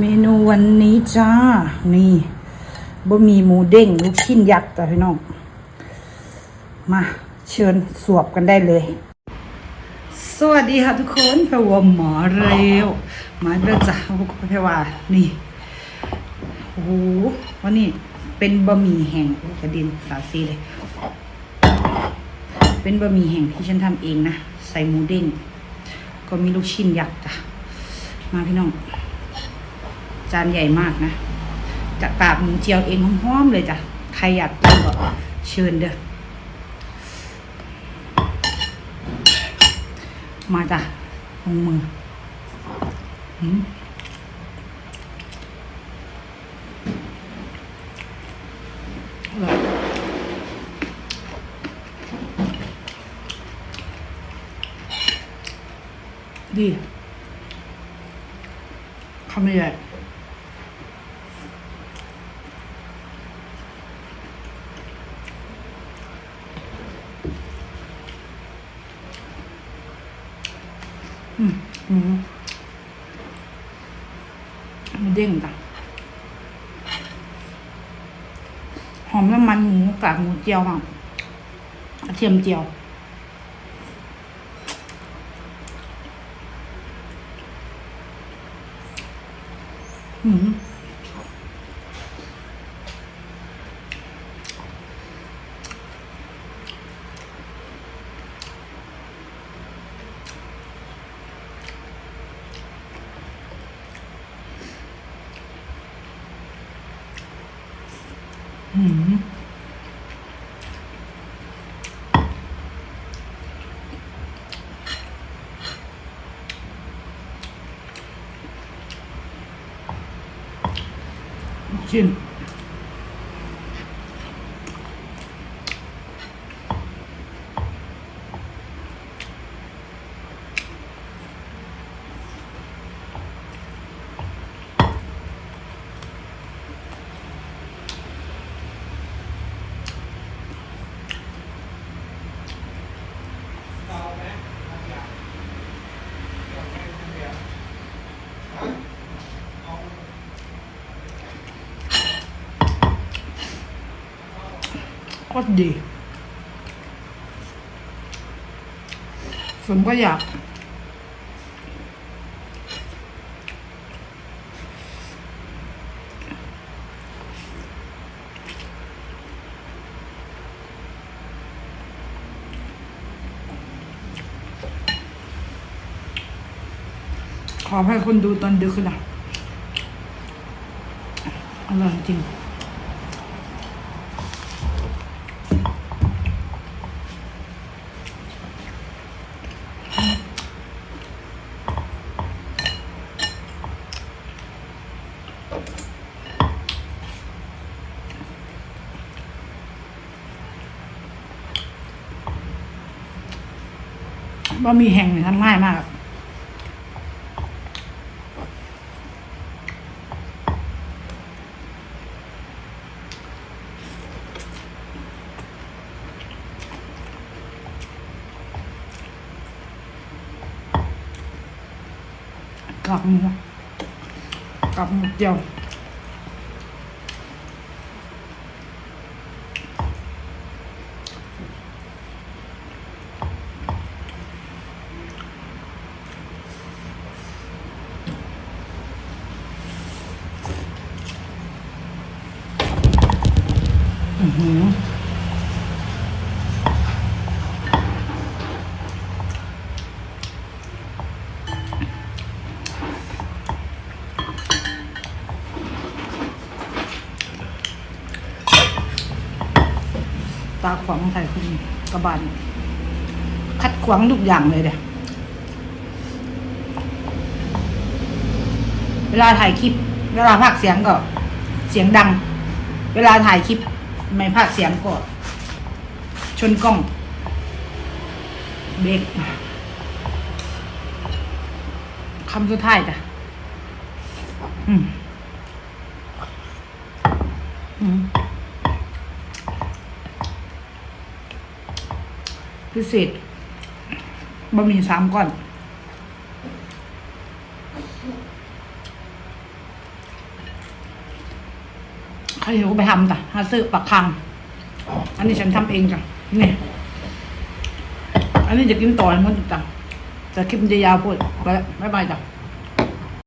เมนูวันนี้จ้า นี่บะหมี่หมูเด้งลูกชิ้นยักษ์จ้ะพี่น้อง มาเชิญสวบกันได้เลย สวัสดีค่ะทุกคนพะวหมอเร็ว มาเริ่มจ้ะพวกพะว่านี่ โอ้โหวันนี้เป็นบะหมี่แห้งกระดินสาซีเลย เป็นบะหมี่แห้งที่ฉันทำเองนะ ใส่หมูเด้ง ก็มีลูกชิ้นยักษ์จ้ะ มาพี่น้อง จานใหญ่มากนะจะกาบหมูเจียวเองหอมๆเลยจ้ะ ใครอยากกินก็เชิญเด้อ มาจ้ะลงมือหืมอร่อยดีคำใหญ่ อืมหมูเด้งจ้ะหอมน้ำมันหมูกับหมูเจียวอะกระเทียมเจียวอืม อืม ก็ดีผมก็อยาก ขอให้คนดูตอนดึกนะอร่อยจริง บะหมี่แห้งเนี่ยทำง่ายมากกับหมูกับหมูเจียว อือหือ ตาขวางใส่คุณกระบาลคัดขวางทุกอย่างเลยเด้เวลาถ่ายคลิป เวลาพากเสียงก็ เสียงดัง เวลาถ่ายคลิป ไม่พากเสียงก็ ชนกล้อง เบรกคำสุดท้ายจ้ะอืมอืม พิเศษบะหมี่สามก่อนใครหิวไปทำจ้ะหาซื้อปักคัง อันนี้ฉันทำเองจ้ะนี่อันนี้จะกินต่อมันจ้ะแต่คลิปมันจะยาวพูดไปล้วบ๊ายบายจ้ะ